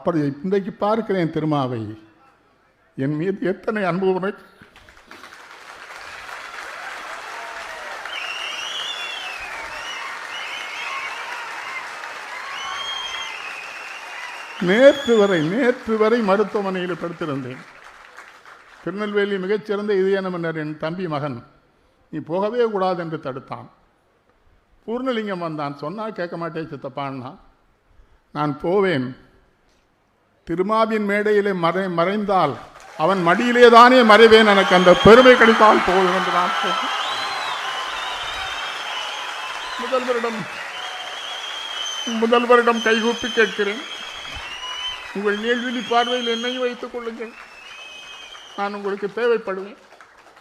அப்படி இன்றைக்கு பார்க்கிறேன் திருமாவை. என் மீது எத்தனை அன்பு உனக்கு நேற்று வரை நேற்று வரை மருத்துவமனையில் படுத்திருந்தேன். திருநெல்வேலி மிகச்சிறந்த இதய மன்னர் என் தம்பி மகன் நீ போகவே கூடாது என்று தடுத்தான். பூர்ணலிங்கம் வந்தான். சொன்னால் கேட்க மாட்டேன் சித்தப்பான்னா நான் போவேன். திருமாவின் மேடையிலே மறை மறைந்தால் அவன் மடியிலே தானே மறைவேன் எனக்கு அந்த பெருமை கிடைத்தால் போதும் என்று நான் முதல்வரிடம் முதல்வரிடம் கைகூப்பி கேட்கிறேன். உங்கள் நீள்விழி பார்வையில் என்னையும் வைத்துக் கொள்ளுங்கள். நான் உங்களுக்கு தேவைப்படுவேன்.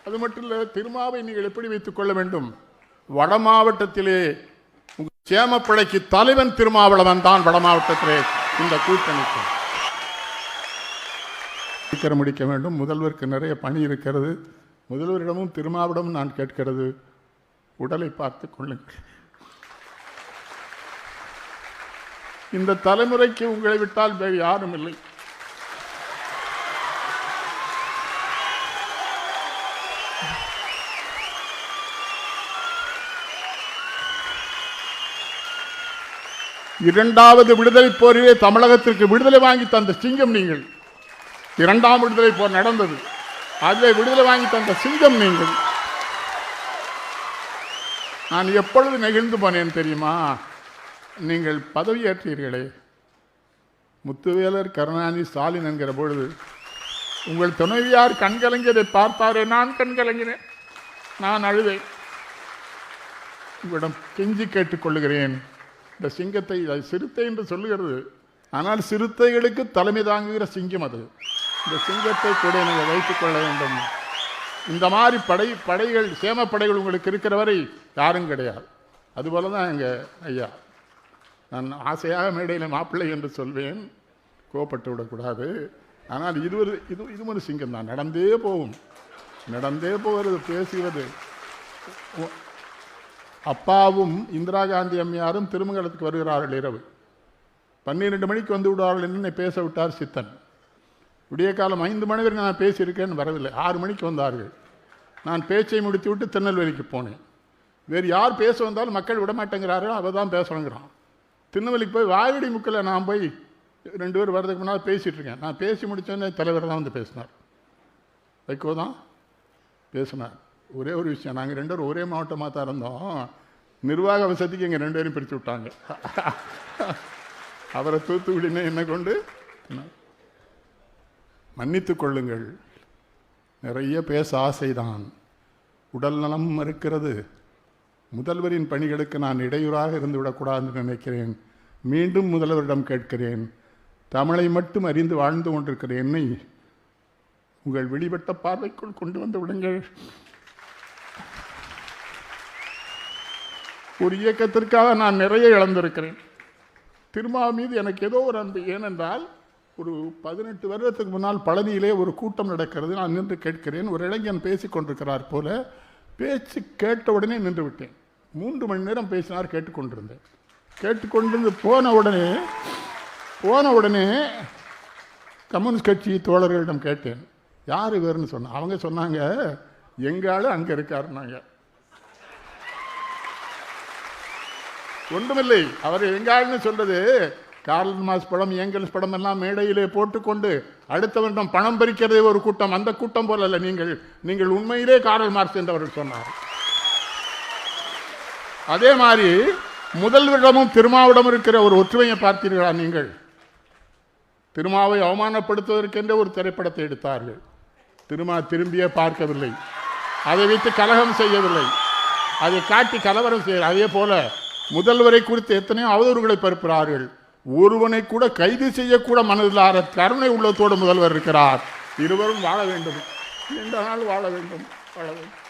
அது மட்டும் இல்லை திருமாவை நீங்கள் எப்படி வைத்துக் கொள்ள வேண்டும்? வட மாவட்டத்திலே உங்கள் சேமப்பிழைக்கு தலைவன் திருமாவளவன் தான் வட மாவட்டத்திலே இந்த கூட்டணிக்கு. சீக்கிரம் முடிக்க வேண்டும். முதல்வருக்கு நிறைய பணி இருக்கிறது. முதல்வரிடமும் திருமாவிடமும் நான் கேட்கிறது. உடலை பார்த்து கொள்ளுங்கள். இந்த தலைமுறைக்கு உங்களை விட்டால் வேறு யாரும் இல்லை. இரண்டாவது விடுதலை போரிலே தமிழகத்திற்கு விடுதலை வாங்கி தந்த சிங்கம் நீங்கள். இரண்டாம் விடுதலை போர் நடந்தது. அதில் விடுதலை வாங்கி தந்த சிங்கம் நீங்கள். நான் எப்பொழுது நெகிழ்ந்து போனேன் தெரியுமா? நீங்கள் பதவியேற்றீர்களே முத்துவேலர் கருணாநிதி ஸ்டாலின் என்கிற பொழுது உங்கள் துணைவியார் கண்கலங்கியதை பார்த்தாரே நான் கண்கலங்கினேன் நான் அழுதேன். உங்களிடம் கெஞ்சி கேட்டுக்கொள்கிறேன் இந்த சிங்கத்தை சிறுத்தை என்று சொல்லுகிறது. ஆனால் சிறுத்தைகளுக்கு தலைமை தாங்குகிற சிங்கம் அது. இந்த சிங்கத்தை கூட நீங்கள் வைத்துக் கொள்ள வேண்டும். இந்த மாதிரி படை படைகள் சேமப்படைகள் உங்களுக்கு இருக்கிற வரை யாரும் கிடையாது. அதுபோல தான் எங்கள் ஐயா. நான் ஆசையாக மேடையில் மாப்பிள்ளை என்று சொல்வேன். கோபப்பட்டு விடக்கூடாது. ஆனால் இது ஒரு இது இது ஒரு சிங்கம் தான். நடந்தே போகும். நடந்தே போகிறது பேசுகிறது. அப்பாவும் இந்திரா காந்தி அம்மையாரும் திருமங்கலத்துக்கு வருகிறார்கள் இரவு. பன்னிரெண்டு மணிக்கு வந்து விடுவார்கள் என்று பேச விட்டார் சித்தன். விடிய காலம் ஐந்து மணி வரைக்கும் நான் பேசியிருக்கேன்னு வரவில்லை. ஆறு மணிக்கு வந்தார்கள். நான் பேச்சை முடித்து விட்டு திருநெல்வேலிக்கு போனேன். வேறு யார் பேச வந்தாலும் மக்கள் விட மாட்டேங்கிறாரோ தான் பேசணுங்கிறான். திருநெல்வேலிக்கு போய் வாயடி முக்கில் நான் போய் ரெண்டு பேர் வர்றதுக்கு முன்னால் பேசிகிட்டு இருக்கேன் நான் பேசி முடித்தோடனே தலைவர் தான் வந்து பேசினார். வைகோ தான் பேசினார். ஒரே ஒரு விஷயம். நாங்கள் ரெண்டு பேரும் ஒரே மாவட்டமாக தான் இருந்தோம். நிர்வாக வசதிக்கு எங்கள் ரெண்டு பேரும் பிரித்து விட்டாங்க. அவரை தூத்துக்குடினே என்ன கொண்டு மன்னித்து கொள்ளுங்கள். நிறைய பேச ஆசைதான். உடல் நலம் மறுக்கிறது. முதல்வரின் பணிகளுக்கு நான் இடையூறாக இருந்து விடக்கூடாதுன்னு நினைக்கிறேன். மீண்டும் முதல்வரிடம் கேட்கிறேன். தமிழை மட்டும் அறிந்து வாழ்ந்து கொண்டிருக்கிற என்னை உங்கள் வெளிப்பட்ட பார்வைக்குள் கொண்டு வந்து விடுங்கள். ஒரு இயக்கத்திற்காக நான் நிறைய இழந்திருக்கிறேன். திருமா மீது எனக்கு ஏதோ ஒரு அன்பு. ஏனென்றால் ஒரு பதினெட்டு வருடத்துக்கு முன்னால் பழனியிலே ஒரு கூட்டம் நடக்கிறது. நான் நின்று கேட்கிறேன். ஒரு இளைஞன் பேசிக் கொண்டிருக்கிறார் போல பேச்சு கேட்ட உடனே நின்று விட்டேன். மூன்று மணி நேரம் பேசினார் கேட்டுக்கொண்டிருந்தேன் கேட்டுக்கொண்டிருந்து போன உடனே போன உடனே கம்யூனிஸ்ட் கட்சி தோழர்களிடம் கேட்டேன். யார் இவர்னு சொன்ன அவங்க சொன்னாங்க எங்க அங்கே இருக்காருன்னாங்க. ஒன்றுமில்லை. அவர் எங்காள்னு சொல்றது கார்ல் மாஸ் படம் ஏங்கல்ஸ் படம் எல்லாம் மேடையிலே போட்டுக்கொண்டு அடுத்த வருடம் பணம் பறிக்கிறதே ஒரு கூட்டம். அந்த கூட்டம் போல அல்ல நீங்கள் நீங்கள் உண்மையிலே காரல் மார்க்ஸ் என்றவர்கள் சொன்னார் அதே மாதிரி முதல்வரிடமும் திருமாவிடம் இருக்கிற ஒரு ஒற்றுமையை பார்த்தீர்களா நீங்கள்? திருமாவை அவமானப்படுத்துவதற்கென்றே ஒரு திரைப்படத்தை எடுத்தார்கள். திருமா திரும்பியே பார்க்கவில்லை. அதை வைத்து கலகம் செய்யவில்லை. அதை காட்டி கலவரம் செய்ய அதே போல முதல்வரை குறித்து எத்தனையோ அவதூறுகளை பரப்புகிறார்கள். ஒருவனை கூட கைது செய்யக்கூட மனதில்லாத கருணை உள்ளத்தோடு முதல்வர் இருக்கிறார். இருவரும் வாழ வேண்டும். நீண்ட நாள் வாழ வேண்டும். வாழ வேண்டும்.